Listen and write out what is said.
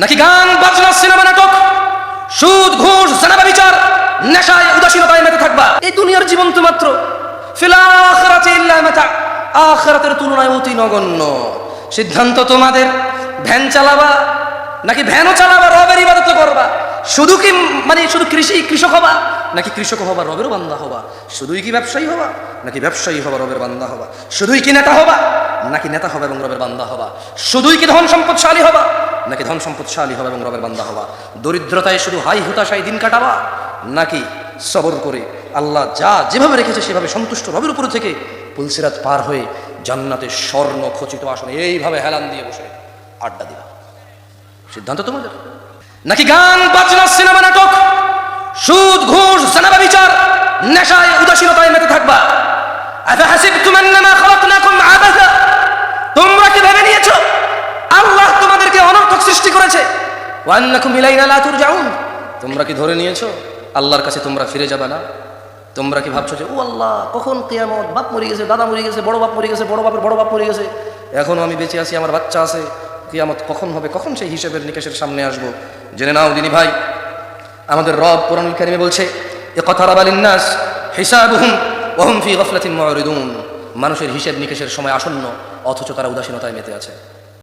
নাকি গান, বাজনা, সিনেমা, নাটক? সুদ, ঘুষ, জানাবা, বিচার, নেশায়, উদাসীনতায় মেতে থাকবা। এই দুনিয়ার জীবন তো মাত্র। ফিল আখিরাতি ইল্লা তুলনায় অতি নগণ্য। সিদ্ধান্ত তোমাদের, ভ্যান চালাবা, নাকি ভ্যানও চালাবা, রবের ইবাদত করবা? শুধু কি মানে শুধু কৃষি, কৃষক হবা, নাকি কৃষক হবা, রবেরও বান্দা হবা? শুধুই কি ব্যবসায়ী হবা, নাকি ব্যবসায়ী হবা, রবের বান্দা হবা? শুধুই কি নেতা হবা, নাকি নেতা হবা এবং রবের বান্দা হবা? শুধুই কি ধন সম্পদশালী হবা নাকি ধন সম্পদশালী হবা এবং রবের বান্দা হবা দরিদ্রতায় শুধু হাই হুতাশায় দিন কাটাবা নাকি সবর করে আল্লাহ যা যেভাবে রেখেছে সেভাবে সন্তুষ্ট রবের উপর থেকে পুলসিরাত পার হয়ে জান্নাতের স্বর্ণ খচিত আসনে এইভাবে হেলান দিয়ে বসে আড্ডা দিবা সিদ্ধান্ত তোমাদের? নাকি গান, বাজনা, সিনেমা, নাটক, সুদ, ঘুষ জানাবা বিচার নেশায়, উদাসীনতায় মেতে থাকবা? আফাহাসিবতুম আন্নামা খালাকনাকুম আবাসা তোমরা কি ভেবে নিয়েছো আল্লাহ তোমাদেরকে অনর্থক সৃষ্টি করেছে তোমরা কি ধরে নিয়েছো? আল্লাহর কাছে তোমরা ফিরে যাবে না? তোমরা কি ভাবছ যে, ও আল্লাহ, কখন কিয়ামত? বাপ মরে গেছে, দাদা মরে গেছে, বড় বাপ মরে গেছে, বড় বাপের বড় বাপ মরে গেছে। এখনও আমি বেঁচে আছি, আমার বাচ্চা আছে। কিয়ামত কখন হবে? কখন সেই হিসেবের নিকেশের সামনে আসব? জেনে নাও দিনী ভাই। আমাদের রব কোরআন কারিমে বলছে, এ কথা রাবালিন্নাস হিসাবুহুম ওহুম ফি গফলাতিন মানুষের হিসেব নিকেশের সময় আসন্ন, অথচ তারা উদাসীনতায় মেতে আছে।